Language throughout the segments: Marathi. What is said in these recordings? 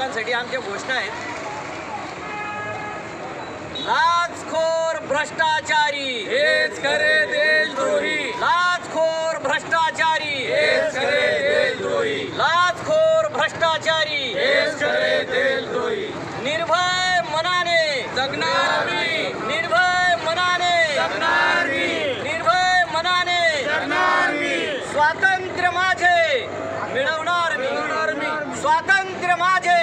लोकांसाठी आमच्या घोषणा आहेत. लाचखोर भ्रष्टाचारी. हेच खरे देशद्रोही. लाचखोर भ्रष्टाचारी. हेच खरे देशद्रोही. लाचखोर भ्रष्टाचारी. हेच खरे देशद्रोही. निर्भय मनाने. जगणार मी. निर्भय मनाने. जगणार मी. निर्भय मनाने. जगणार मी. स्वातंत्र्य माझे. मिळवणार मी. स्वातंत्र्य माझे.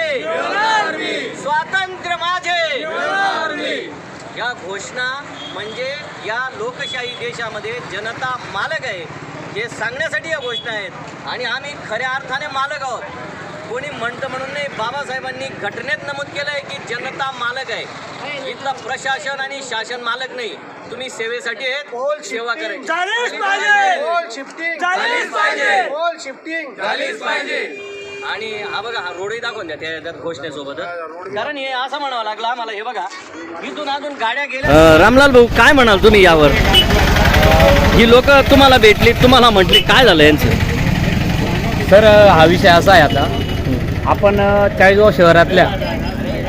या घोषणा म्हणजे या लोकशाही देशामध्ये जनता मालक आहे हे सांगण्यासाठी या घोषणा आहेत. आणि आम्ही खऱ्या अर्थाने मालक आहोत. कोणी म्हणतं म्हणून नाही बाबासाहेबांनी घटनेत नमूद केलं आहे की जनता मालक आहे. इथलं प्रशासन आणि शासन मालक नाही. तुम्ही सेवेसाठी आहेत सेवा करायची. झालीच पाहिजे. आणि हा बघा हा रोडही दाखवून द्या त्या त्या घोषणेसोबत. कारण हे असं म्हणावं लागलं आम्हाला हे बघा इथून अजून गाड्या गेल्या रामलाल भाऊ काय म्हणाल तुम्ही यावर? ही लोक तुम्हाला भेटली तुम्हाला म्हटली काय झालं यांचं? तर हा विषय असा आहे आता. आपण अ, चाळीसगाव शहरातल्या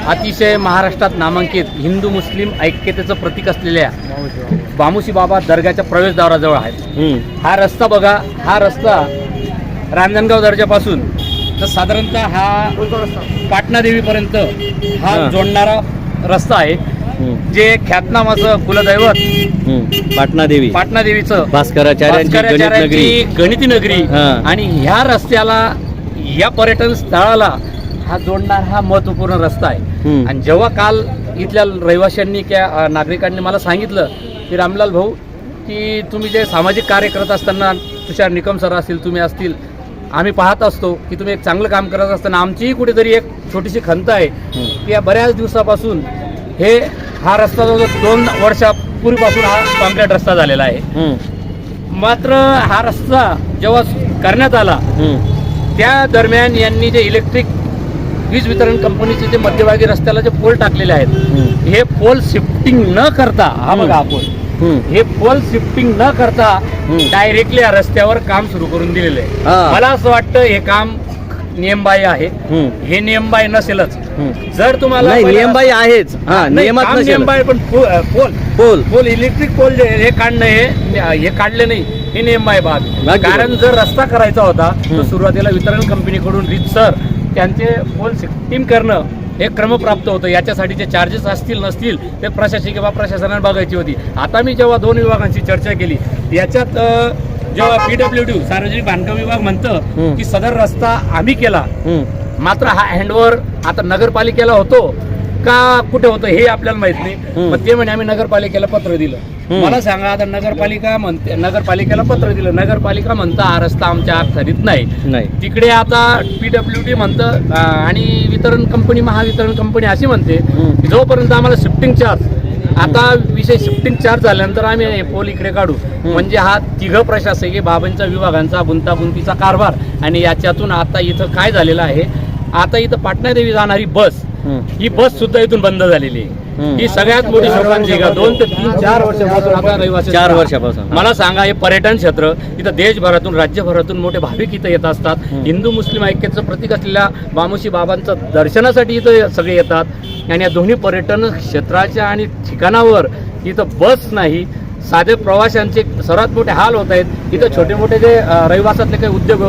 अतिशय महाराष्ट्रात नामांकित हिंदू मुस्लिम ऐक्यतेचं प्रतीक असलेल्या बामुशी बाबा दर्ग्याच्या प्रवेशद्वाराजवळ आहे हा रस्ता बघा हा रस्ता रांजणगाव दर्जापासून तर साधारणतः हा पाटणा देवीपर्यंत हा हा. जोडणारा रस्ता आहे. जे ख्यातनामाचं कुलदैवत पाटणा देवी पाटणा देवीचं भास्कराचार्यांची गणित नगरी. भास्कराचार्यांची गणिती नगरी. आणि ह्या रस्त्याला या पर्यटन स्थळाला हा जोडणारा हा महत्त्वपूर्ण रस्ता आहे. आणि जेव्हा काल इथल्या रहिवाशांनी किंवा नागरिकांनी मला सांगितलं की रामलाल भाऊ की तुम्ही जे सामाजिक कार्य करत असताना तुषार निकम सर असतील तुम्ही असतील आम्ही पाहत असतो की तुम्ही एक चांगलं काम करत असताना आमचीही कुठेतरी एक छोटीशी खंत आहे की या बऱ्याच दिवसापासून हे हा रस्ता जवळ दोन वर्षापूर्वीपासून हा कॉन्क्रीट रस्ता झालेला आहे. मात्र हा रस्ता जेव्हा करण्यात आला त्या दरम्यान यांनी जे इलेक्ट्रिक वीज वितरण कंपनीचे जे मध्यभागी रस्त्याला जे पोल टाकलेले आहेत हे पोल शिफ्टिंग न करता हा बघा हा पोल हे पोल शिफ्टिंग न करता डायरेक्टली या रस्त्यावर काम सुरू करून दिलेलं. आहे. मला असं वाटतं हे काम नियमबाह्य आहे. हे नियमबाह्य नसेलच. जर तुम्हाला नियमबाई आहेच. हा. नियमबाह्य पण pole. Pole. Pole electric pole जे हे काढणं हे हे काढले नाही. हे नियम आहे. बाब बाकी. कारण जर रस्ता करायचा होता तर. सुरुवातीला वितरण कंपनीकडून रितसर त्यांचे पोल सिस्टीम करणं हे क्रमप्राप्त होतं. याच्यासाठी जे चार्जेस असतील नसतील ते प्रशासकीय किंवा प्रशासनाने बघायची होती. आता मी जेव्हा दोन विभागांची चर्चा केली याच्यात जेव्हा पीडब्ल्यू डी सार्वजनिक बांधकाम विभाग. म्हणतं की सदर रस्ता आम्ही केला. मात्र हा हँडओव्हर आता नगरपालिकेला होतो. का कुठे होतं हे आपल्याला माहीत नाही. मग ते म्हणे आम्ही नगरपालिकेला पत्र दिलं. मला सांगा आता नगरपालिका म्हणते नगरपालिकेला पत्र दिलं. नगरपालिका म्हणतं हा रस्ता आमच्या अखत्यारीत नाही. नाही. तिकडे आता पीडब्ल्यू डी म्हणतं आणि वितरण कंपनी महावितरण कंपनी अशी म्हणते. की जोपर्यंत आम्हाला शिफ्टिंग चार्ज आता विषय शिफ्टिंग चार्ज झाल्यानंतर आम्ही पोल इकडे काढू. म्हणजे हा तिघ प्रशासकीय बाबांच्या विभागांचा गुंतागुंतीचा कारभार. आणि याच्यातून आता इथं काय झालेलं आहे? आता इथं पाटणा देवी जाणारी बस. ही बस सुद्धा इथून बंद झालेली. ही सगळ्यात मोठी शोकांची का दोन ते तीन चार वर्षापासून आता रहिवासी चार वर्षापासून. मला सांगा हे पर्यटन क्षेत्र इथं देशभरातून राज्यभरातून मोठे भाविक इथं येत असतात. हिंदू मुस्लिम ऐक्याचं प्रतीक असलेल्या बामुशी बाबांचं दर्शनासाठी इथं सगळे येतात आणि या दोन्ही पर्यटन क्षेत्राच्या आणि ठिकाणावर इथं बस नाही साधे प्रवाशांचे सर्वात मोठे हाल होत आहेत इथं छोटे मोठे जे रहिवासातले काही उद्योग